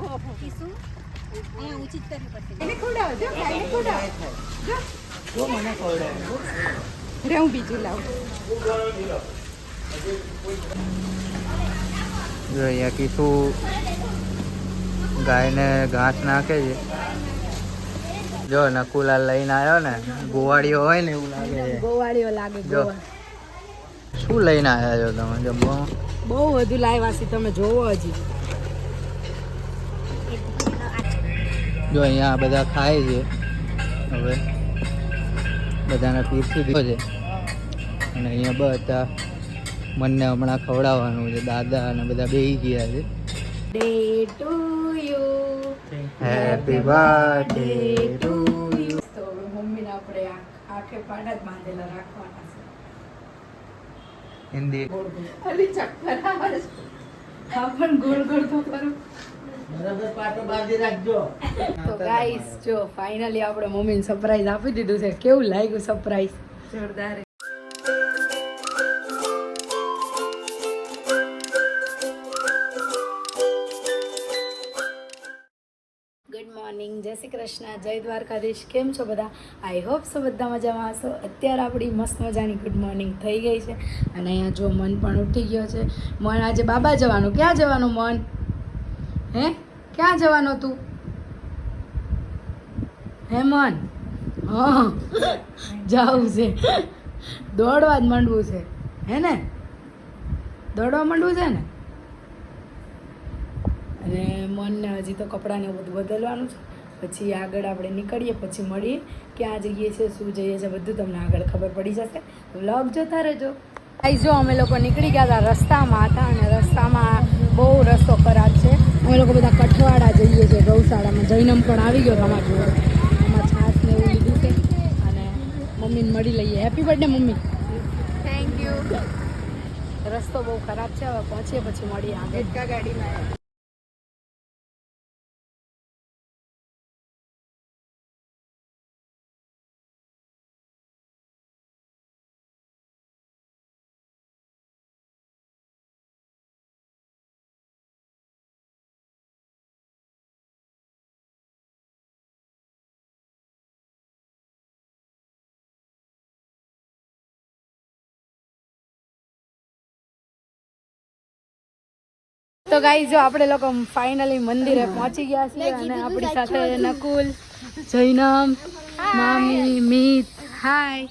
અહીંયા ઊંચી જ કરવી પડશે એને ખવડાવો જો ખાઈને ખવડાવો જો જો મને ખવડાવે રે હું બીજું લાવું જો અહીંયા કીધું ગાયને ઘાસ નાખે છે. જો નકુલાલ લઈને આવ્યો ને ગોવાળીઓ હોય ને એવું લાગે છે. ગોવાળીઓ લાગે જો. શું લઈને આવ્યા છો તમે? જમવા બહુ વધુ લાવ્યા છે તમે જોવો હજી. જો અહીંયા બધા ખાય છે. હવે બધાને પીરસી દીધો છે. અને અહીંયા બધા મનને હમણાં ખવડાવવાનું છે. દાદા અને બધા બેહી ગયા છે. Day to you happy birthday to you તો મમ્મીને આપણે આ પાડા જ બાંધેલા રાખવાના છે. હિન્દી. ચક્કર આવે છે. હા પણ ગોળ ગોળ તો કરું તો ગાઈસ જો ફાઇનલી આપણે મમ્મીને સરપ્રાઈઝ આપી દીધું છે. કેવું લાગ્યું સરપ્રાઈઝ જોરદાર. ગુડ મોર્નિંગ જય શ્રી કૃષ્ણ. જય દ્વારકાધીશ. કેમ છો બધા? આઈ હોપ સો બધા મજામાં હશો. અત્યારે આપણી મસ્ત મજાની ગુડ મોર્નિંગ થઈ ગઈ છે. અને અહીંયા જો મન પણ ઉઠી ગયો છે. મન આજે બાબા જવાનું. ક્યાં જવાનું મન? હે? ક્યાં જવાનો તું? હેમન હા. જાવું છે. દોડવા જ માંડવું છે. હે ને? દોડવા માંડવું છે ને? અને મનને હજી તો કપડાને બધું બદલવાનું છે. પછી આગળ આપણે નીકળીએ, પછી મળીએ ક્યાં જઈએ છીએ શું જઈએ છીએ બધું તમને આગળ ખબર પડી જશે. વ્લોગ જોતા રહેજો. આઈ જો અમે લોકો નીકળી ગયા હતા રસ્તામાં હતા અને રસ્તામાં બહુ રસ્તો ખરાબ છે. અમે લોકો બધા કઠવાડા જઈએ છીએ ગૌશાળામાં. જૈનમ પણ આવી ગયો તમારા જોડે એમાં છાશ ને એવું લીધું છે. અને મમ્મીને મળી લઈએ. Happy birthday mummy. Thank you રસ્તો બહુ ખરાબ છે હવે પહોંચીએ પછી મળીએ આગળ. ગાડીમાં તો ગાઈ જો આપણે લોકો ફાઇનલી મંદિરે પહોંચી ગયા છીએ અને આપણી સાથે નકુલ જૈનમ મામી મિત હાય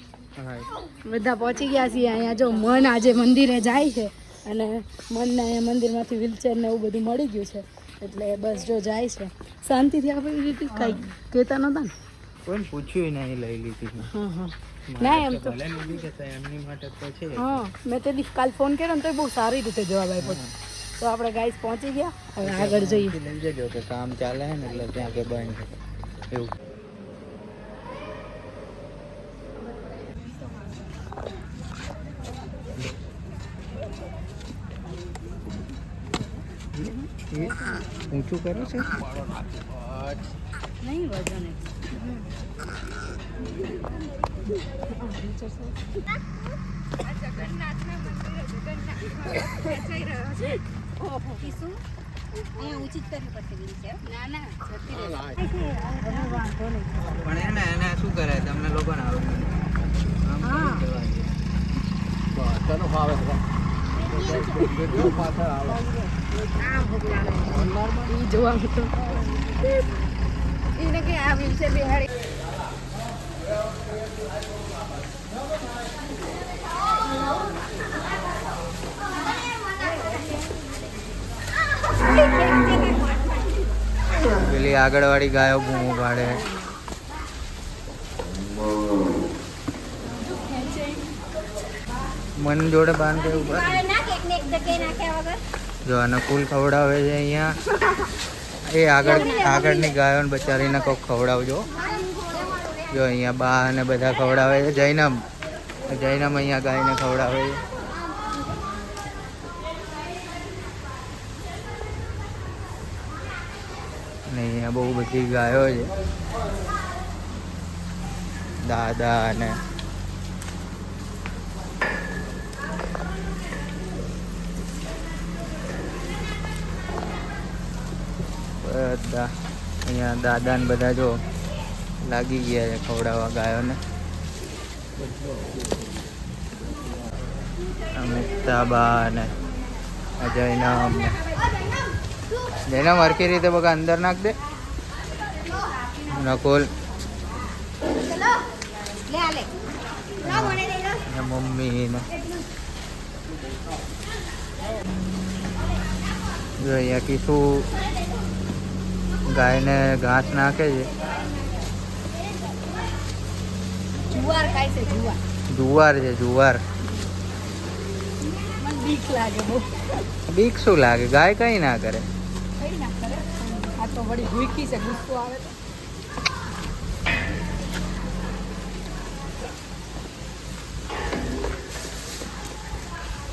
બધા પહોંચી ગયા છીએ. અહીંયા જો મન આજે મંદિરે જાય છે અને મનને અહીંયા મંદિરમાંથી વ્હીલચેર ને એવું બધું મળી ગયું છે. એટલે બસ જો જાય છે. શાંતિથી આપણે રીતે કંઈ કહેતા નહોતા ને? કોઈ પૂછ્યું નહીં લઈ લીધી હા હા. ના એમ તો ભલે નહીં કહેતા એમની માટે તો છે હા મેં તે દિવસ કાલ ફોન કર્યો ને તો બહુ સારી રીતે જવાબ આપ્યો. તો આપણે ગાઈસ પહોંચી ગયા હવે આગળ જઈએ. લઈ જજો કે કામ ચાલે ને એટલે ત્યાં કે બંધ છે. એવું. એ ઊંચું કરે છે? નહીં વજન કીશું અહીંયા જ કરવી પડશે. ના ના પણ એને એને શું કરે તમને લોકોને આવું હા. કરી દેવા જોઈએ. આમ ભોગલાવે. ઈ જોવાનું તો એને કે આ wheelchair બેહાડી પેલી આગળવાળી ગાયો બૂમો પાડે મન જોડે બાંધ કે ઊભા જો આને અનુકૂળ ખવડાવે છે અહીંયા. એ આગળ આગળની ગાયોને બચારીને કોક ખવડાવજો. જો અહીંયા બા અને બધા ખવડાવે છે. જૈનમ. જૈનમ અહીંયા ગાયને ખવડાવે છે અને અહીંયા બહુ બધી ગાયો છે. દાદા અને બધા અહીંયા દાદા ને બધા જો લાગી ગયા છે ખવડાવવા ગાયોને. અમિતાબા ને અજયનામ ને જયનામ વર્કી રીતે બગા અંદર નાખ દે? નકુલ મમ્મી ને જો અહીંયા કીશું ગાયને ઘાસ નાખે છે. જુવાર ખાય છે જુવાર. જુવાર છે જુવાર. બીક લાગે બહુ. બીક શું લાગે? ગાય કઈ ના કરે? કઈ ના કરે. આ તો વળી ભૂખી છે ગુસ્સો આવે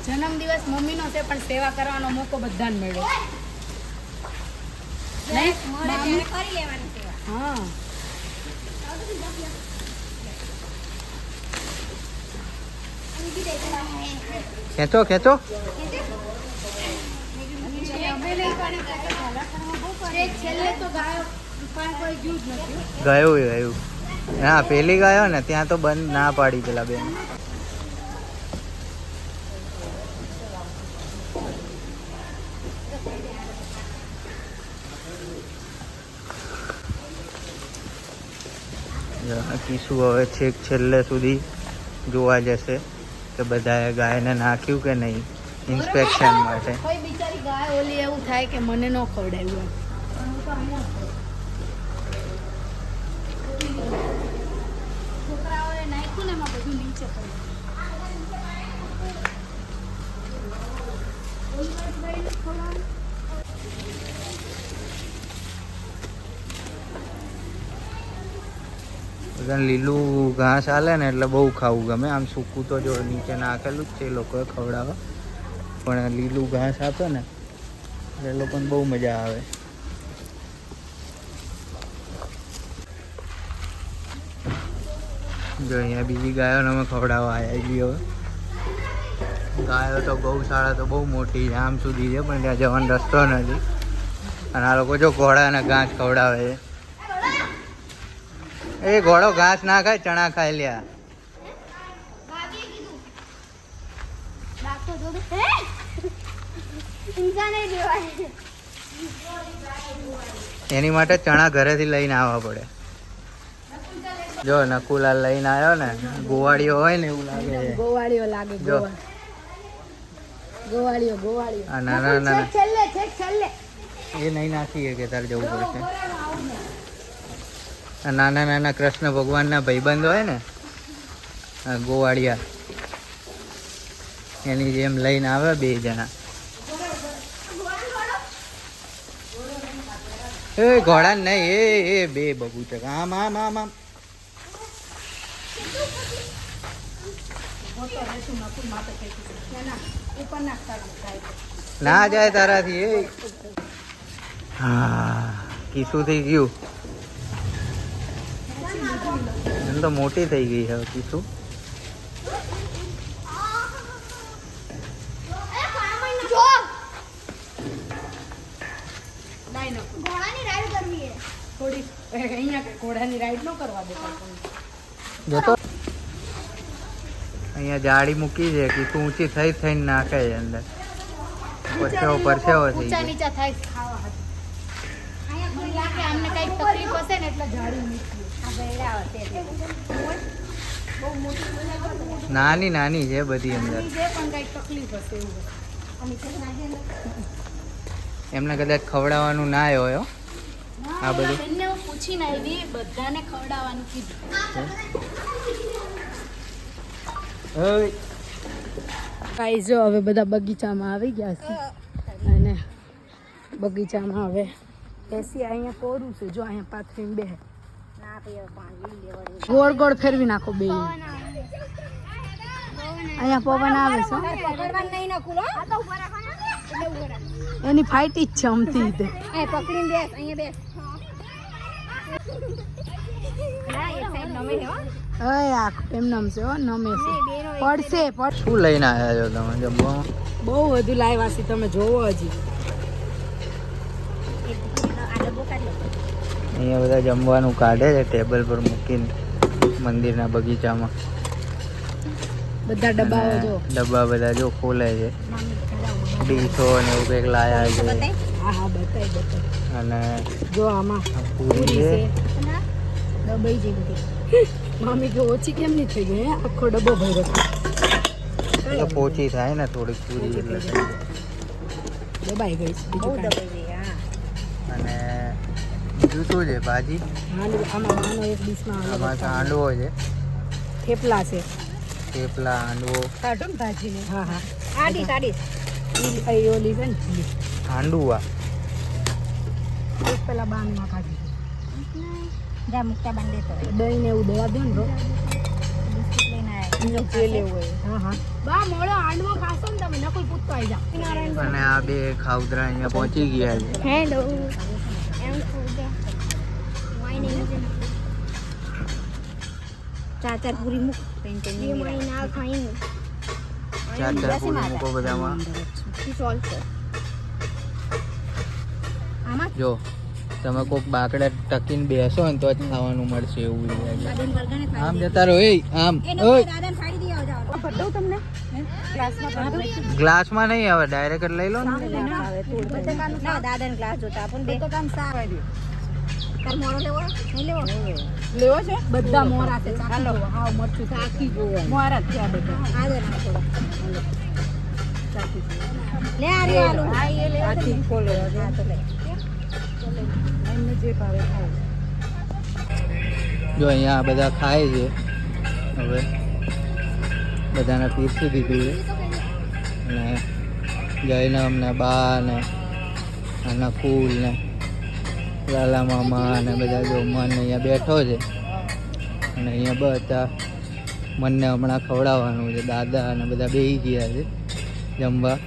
જન્મદિવસ મમ્મીનો છે પણ સેવા કરવાનો મોકો બધાને મળ્યો. હા. ખેંચો ખેંચો. ગયું ગયું. હા પેલી ગયો ને ત્યાં તો બંધ ના પાડી પેલા બેન. કીશું હવે છેક છેલ્લે સુધી જોવા જશે કે બધાએ ગાયને નાખ્યું કે નહીં ઇન્સ્પેક્શન માટે. કોઈ બિચારી ગાય ઓલી એવું થાય કે મને ન ખવડાવ્યું એમ. નાખ્યું ને એમાં બધું નીચે પડ્યું. લીલું ઘાસ હાલે ને એટલે બહુ ખાવું ગમે. આમ સૂકું તો જો નીચે નાખેલું જ છે, એ લોકોએ ખવડાવવા પણ લીલું ઘાસ આપે ને, એટલે લોકોને બહુ મજા આવે. જો અહીંયા બીજી ગાયોને અમે ખવડાવવા આવ્યા છીએ ગાયો તો ગૌશાળા તો બહુ મોટી છે, આમ સુધી છે, પણ ત્યાં જવાનો રસ્તો નથી. અને આ લોકો જો ઘોડાને ઘાસ ખવડાવે છે. એ ઘોડો ઘાસ ના ખાય ચણા ખાઈ લ્યા. એની માટે ચણા ઘરેથી લઈને આવવા પડે. જો નકુલાલ લઈને આવ્યો ને ગોવાળીઓ હોય ને એવું લાગે ગોવાળીઓ લાગે જો. ગોવાળીઓ ગોવાળીઓ. નાના છેલ્લે છેલ્લે. એ નહીં નાખી કે તારે જવું પડશે. નાના નાના કૃષ્ણ ભગવાનના ભાઈબંધ હોય ને ગોવાળિયા, એની જેમ લઈને આવે બે જણા. એ ઘોડા નહીં, એ એ, બે બગુચક આમ આમ આમ આમ. ના જાય તારાથી, એ. હા કીસું થઈ ગયું. એમ તો મોટી થઈ ગઈ છે થોડી અહીંયા જાળી મૂકી છે કીસું ઊંચી થઈ થઈને નાખે છે અંદર. પરસેવો પરસેવો થઈ ઊંચા નાની નાની છે બધી અંદર. એમને કદાચ ખવડાવવાનું ના હોય હો. આ બધું? પૂછીને આવી બધાને ખવડાવવાનું કીધું. ગાઈ જો હવે બધા બગીચામાં આવી ગયા છે. અને બગીચામાં હવે એસી અહીંયા કોરું છે. જો અહીંયા પાથરીને બે ગોળ ગોળ ફેરવી નાખો બે. અહીંયા પવન આવે છે. તો. એની ફાઇટ જ છે અમથી બેનો પડશે શું લઈને આવ્યા છો તમે? બહુ વધુ લાવ્યા છે તમે જોવો હજી એક દીકરીનો આ ડબ્બો કાઢી અહીંયા બધા જમવાનું કાઢે છે ટેબલ પર મૂકીને મંદિરના બગીચામાં. બધા ડબ્બા જો. ડબ્બા બધા જો ખોલે છે. ડીશો અને એવું કંઈક લાયા છે. અને જો આમાં પૂરી છે. ડબ્બાઈ જેવી હતી મમ્મી કે ઓછી કેમ નહીં થઈ ગઈ આખો ડબ્બો ભર્યો. તો પોચી થાય ને થોડીક પૂરી એટલે. દબાઈ ગઈ છે બીજું બીજું શું છે ભાજી. હાંડવો આમાં નાનો એક ડીશમાં આમાં હાંડવો હાંડવો છે. થેપલા છે. થેપલા હાંડવો કાઢો ને ભાજી હા હા. આડી કાઢી એ ઓલી છે ને ચીલી. એક પેલા બાનમાં કાઢી જા મુક્તા બાંધે તો દહીં ને એવું દવા દો ને રો બિસ્કિટ લઈને આવ્યા જે લેવું હોય. હા હા. બા મોડો હાંડવો ખાશો ને તમે નકલ પૂછતો આવી જા અને આ બે ખાવદરા અહીંયા પહોંચી ગયા છે. હેલો એમ ખોદે વાઈ નહીં ચાર ચાર પૂરી મુક પેન પેન નહીં મહિના ખાઈને ચાર ચાર પૂરી મૂકો બધામાં. સોલ્વ છે આમાં? જો તમે કોઈક બાકડા ટકીને બેસો ને તો જ ખાવાનું મળશે એવું છે. આમ જતા રહો એ આમ. એનો ઓય. તમને. ગ્લાસમાં નહીં આવે ડાયરેક્ટ લઈ લો ને. ના દાદાને ગ્લાસ જોતા. આપણ બે. તો કામ સાર તાર મોરો લેવો નહીં લેવો? લેવો. છે? બધા મોરા છે ચાલો હાવ મરચું ચાખી જોવો મોરા છે આ બધા. આ દે ના થોડો લે આ રે આલુ. હા એ લે. આથી ખોલો. હા તો લે. એમને જે ભાવે ખાવ જો અહીંયા બધા ખાય છે. હવે બધાને પીરસી દીધું છે અને જૈનમ ને બા ને અને કુલ ને લાલા મામા અને બધા જો મન અહીંયા બેઠો છે. અને અહીંયા બધા મનને હમણાં ખવડાવવાનું છે. દાદા અને બધા બે ગયા છે જમવા.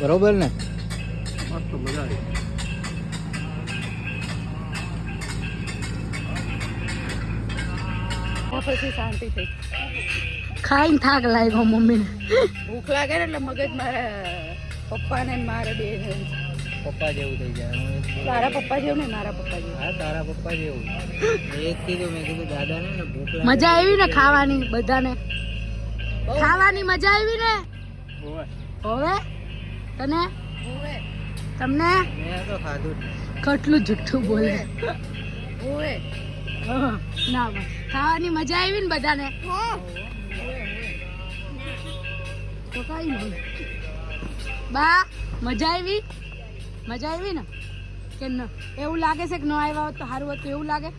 બરોબર ને? પછી શાંતિ થઈ. ખાઈને થાક લાગ્યો મમ્મીને. ભૂખ લાગે ને એટલે મગજ મારા પપ્પાને મારે બે પપ્પા જેવું થઈ જાય. તારા પપ્પા જેવું ને મારા પપ્પા જેવું. હા તારા પપ્પા જેવું. એક કીધું મેં કીધું દાદા ને ભૂખ મજા આવી ને ખાવાની બધાને? ખાવાની મજા આવી ને? હવે. તને? તમને? મેં તો ખાધું કેટલું જુઠ્ઠું બોલે. હા, ના બસ. ખાવાની મજા આવી ને બધાને? તો કઈ નહીં. બા મજા આવી? મજા આવી ને? કે ન? એવું લાગે છે કે ન આવ્યા હોત તો સારું હતું એવું લાગે?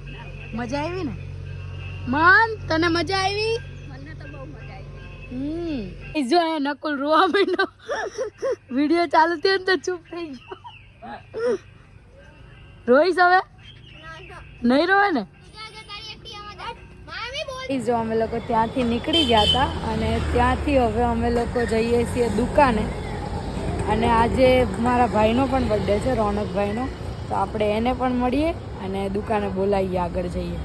મજા આવી ને? મન તને મજા આવી? મને તો બહુ મજા આવી. હમ. જો એ નકુલ રોવા માંડ્યો. વીડિયો ચાલુ થયો ને તો ચૂપ થઈ ગયો. રોઈશ હવે? નહીં રોવે ને? જો અમે લોકો ત્યાંથી નીકળી ગયા હતા અને ત્યાંથી હવે અમે લોકો જઈએ છીએ દુકાને. અને આજે મારા ભાઈનો પણ બર્થડે છે, રોનકભાઈનો. તો આપણે એને પણ મળીએ અને દુકાને બોલાવીએ, આગળ જઈએ.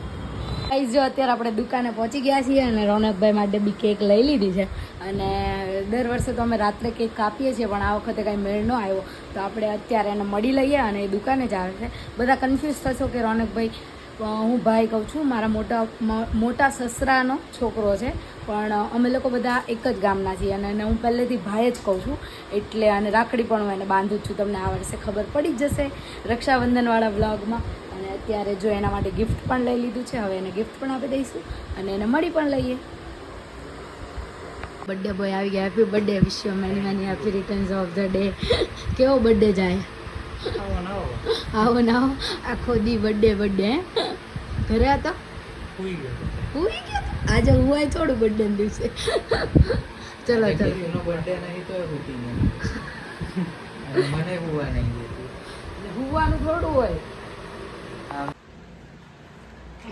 ગાઈઝ જો અત્યારે આપણે દુકાને પહોંચી ગયા છીએ અને રોનકભાઈ માટે બી કેક લઈ લીધી છે. અને દર વર્ષે તો અમે રાત્રે કેક કાપીએ છીએ, પણ આ વખતે કાંઈ મેળ ન આવ્યો. તો આપણે અત્યારે એને મળી લઈએ અને એ દુકાને જ આવે છે. બધા કન્ફ્યુઝ થશો કે રોનકભાઈ હું ભાઈ કહું છું, મારા મોટા મોટા સસરાનો છોકરો છે. પણ અમે લોકો બધા એક જ ગામના છીએ અને એને હું પહેલેથી ભાઈ જ કહું છું. એટલે અને રાખડી પણ હું એને બાંધું છું. તમને આ વર્ષે ખબર પડી જ જશે રક્ષાબંધનવાળા વ્લોગમાં. અને અત્યારે જો એના માટે ગિફ્ટ પણ લઈ લીધું છે. હવે એને ગિફ્ટ પણ આપી દઈશું અને એને મળી પણ લઈએ. બર્થડે બોય આવી ગયા. Happy birthday wish you many many happy returns of the day કેવો બર્થડે જાય? આવો ના આખો દી બર્થડે બર્થડે ઘરે હતો? હુઈ ગયો આજે હુવાય થોડું બર્થડે દિવસે. ચલો ચલો. એનો બર્થડે નહીં તો ગયો. મને હુવા નહીં હુવાનું થોડું હોય.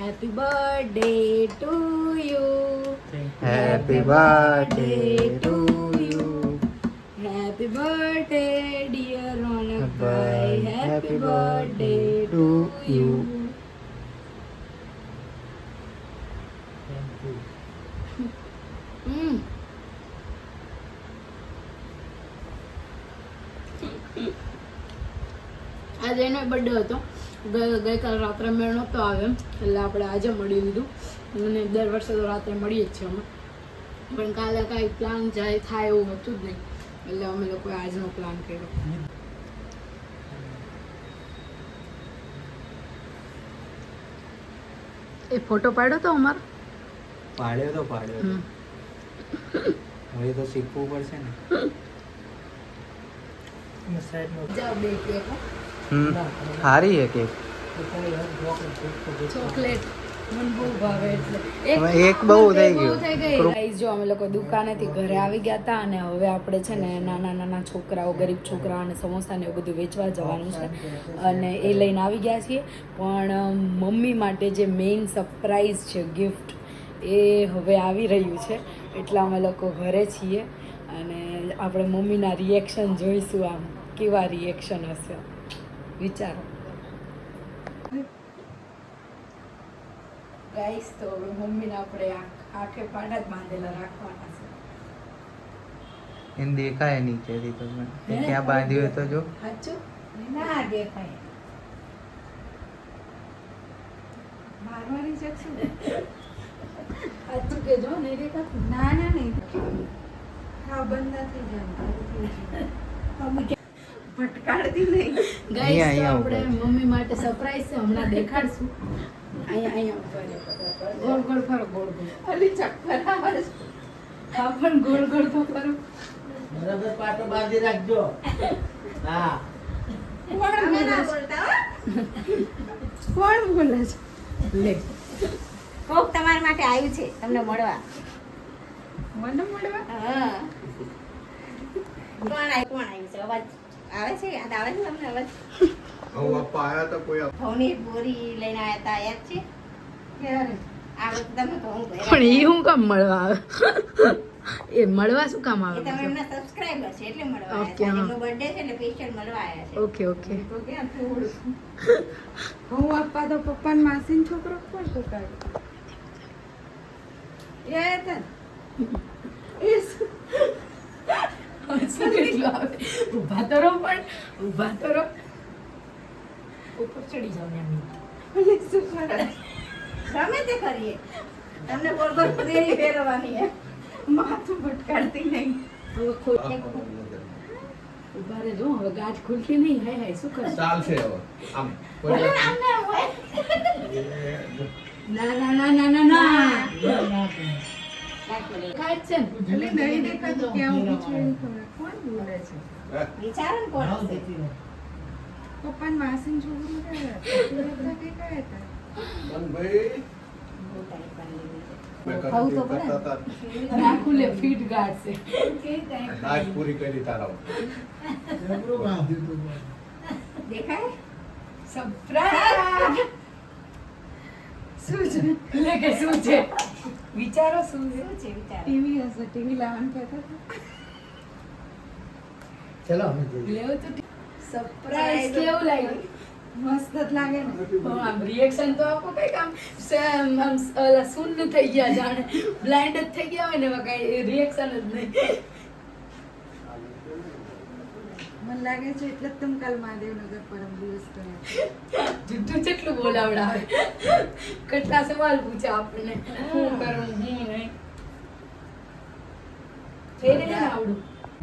Happy birthday to you happy birthday to you happy birthday dear રોનકભાઈ. Happy Happy birthday birthday to you you. હમ આજે એનો બર્થડે હતો. ગઈકાલ રાત્રે મેળ નહોતો આવે એટલે આપણે આજે મળી લીધું અને દર વર્ષે તો રાત્રે મળીએ જ છીએ અમે. પણ કાલે કાંઈ પ્લાન જાય થાય એવું હતું જ નહીં. એટલે અમે લોકોએ આજનો પ્લાન કર્યો. એ ફોટો પાડ્યો તો અમારો? પાડ્યો તો પાડ્યો હવે તો શીખવું પડશે ને. જાઓ બે કેક સારી છે કેક ચોકલેટ. મને ભાવે એટલે. એક બહુ થઈ ગયું. જો અમે લોકો દુકાનેથી ઘરે આવી ગયા હતા અને હવે આપણે છે ને નાના નાના છોકરાઓ ગરીબ છોકરા અને સમોસાને એવું બધું વેચવા જવાનું છે. અને એ લઈને આવી ગયા છીએ. પણ મમ્મી માટે જે મેઇન સરપ્રાઈઝ છે ગિફ્ટ એ હવે આવી રહ્યું છે. એટલા અમે લોકો ઘરે છીએ. અને આપણે મમ્મીના રિએક્શન જોઈશું આમ. કેવા રિએક્શન હશે? વિચારો. ગાઈસ તો હવે મમ્મીને આપણે આખે પાડા જ બાંધેલા રાખવાના છે. એને દેખાય નીચેથી તો ક્યાં બાંધ્યું હોય તો જો. સાચું? ના દેખાય. મારવાની જશું સાચું કેજો નહીં દેખાતું? ના ના નહીં હા બંધ નથી જવાનું ભટકાડતી નહીં. ગાઈસ આપણે મમ્મી માટે સરપ્રાઈઝ છે હમણાં દેખાડશું. અહીંયા અહીંયા ગોળ ગોળ ફરો ગોળ ગોળ. અલી ચક્કર આવે છે. હા પણ ગોળ ગોળ તો ફરો. બરાબર પાટો બાંધી રાખજો. હા. કોણ બોલે છે? કોણ બોલે છે? લે. કોક તમારા માટે આવ્યું છે તમને મળવા. મને મળવા? હા. કોણ આવ્યું કોણ આવ્યું છે? અવાજ આવે છે યાદ આવે છે તમને અવાજ? ઘઉંની બોરી લઈને આવ્યા હતા યાદ છે? ક્યારે આ વખતે તમે ઘઉં ભર્યા પણ એ હતા. હું કામ મળવા આવે? એ મળવા શું કામ આવે તમે એમના સબસ્ક્રાઇબર છે એટલે મળવા ઓકે છે. હા. એમનો બર્થડે છે એટલે સ્પેશિયલ મળવા આવ્યા છે. ઓકે ઓકે હું આપવા તો પપ્પા ને માસીન છોકરો કોણ એ હતા ને? હસવું કેટલું આવે ઊભા તો રહો પણ ઊભા તો રહો. ઉપર ચડી જાવ ને એમ. અને શું કરે? ગમે તે કરીએ. તમને ગોળ ગોળ ફેરી ફેરવવાની હે. માથું ભટકાડતી નહીં. ખોલ. ઊભા રહેજો. હવે ગાંઠ ખુલતી નહીં. હાય હાય શું કરશું? ચાલશે હવે. આમ ના ના. ના. ના ના ના. દેખાય? સરપ્રાઈઝ! શું છે? લે કે શું છે? વિચારો શું છે? ટીવી હશે ટીવી લાવવાનું કહેતા ચલો અમે જઈએ. લેવું તો સરપ્રાઈઝ કેવું લાગ્યું? મસ્ત જ લાગે ને. હા, આમ રિએક્શન તો આપો કઈ આમ સેમ આમ શૂન્ય થઈ ગયા જાણે. બ્લાઇન્ડ જ થઈ ગયા હોય ને એમાં કઈ રિએક્શન જ નહીં. મને લાગે છે એટલે જ તમે કાલ મહાદેવનગર પરમ દિવસ કર્યા. જુઠ્ઠું જેટલું બોલાવડાવે. કેટલા સવાલ પૂછે આપણને. હું કરું હું નહીં. ફેરે ને આવડું.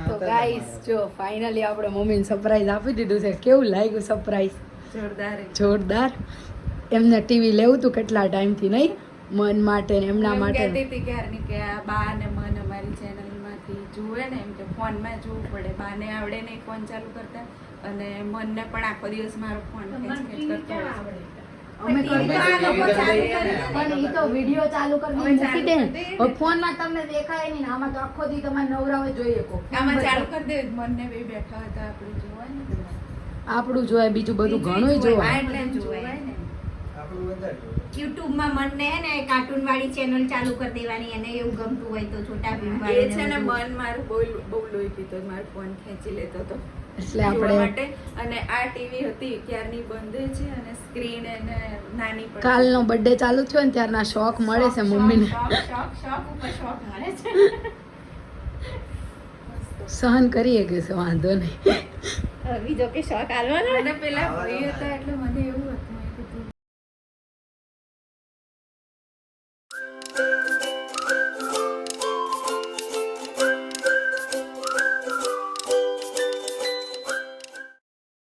તો ગાઈસ જો ફાઇનલી આપણે મમ્મીને સરપ્રાઈઝ આપી દીધું છે. કેવું લાગ્યું સરપ્રાઈઝ જોરદાર. જોરદાર. એમને ટીવી લેવું તું કેટલા ટાઈમથી નહીં? મન માટે એમના માટે કહેતી હતી કે આ બા ને મન અમારી ચેનલમાંથી જુએ ને એમ કે ફોનમાં જોવું પડે. બાને આવડે નહીં ફોન ચાલુ કરતા. અને મનને પણ આખો દિવસ મારો ફોન ખેંચ કરતો હોય છે. અમે પણ તો TV આ લોકો ચાલુ ચાલુ કરી કરી પણ ઈ તો વિડિયો ચાલુ કરીને હવે મૂકી ચાલુ દે કરી દે. ને. હવે ફોનમાં તમને દેખાય નહીં આમાં તો આખો દી તમારે નવરાવે જોઈએ આમાં ચાલુ કરી દે. મનને બે બેઠા હતા આપણે જોવાય ને આપણું જોવાય બીજું બધું ઘણું જોવાય. એટલે જોવાય ને. યુટ્યુબમાં મનને હે ને કાર્ટૂન વાળી ચેનલ ચાલુ કરી દેવાની અને એવું ગમતું હોય તો છોટા ભીમ એ છે ને મન મારું બહુ બહુ લોહી પીતો મારો ફોન ખેંચી લેતો હતો એટલે આપણે માટે. અને આ ટીવી હતી ક્યારની બંધ છે અને સ્ક્રીન એને નાની પડી. કાલનો બર્થડે ચાલુ થયો ને ત્યારના શોખ મળે છે મમ્મીને. શોખ, શોખ, ઉપર શોખ મળે છે. સહન કરીએ કે વાંધો નહીં. બીજો કે શોખ આલવાનો? અને પેલા ભાઈ હતા એટલે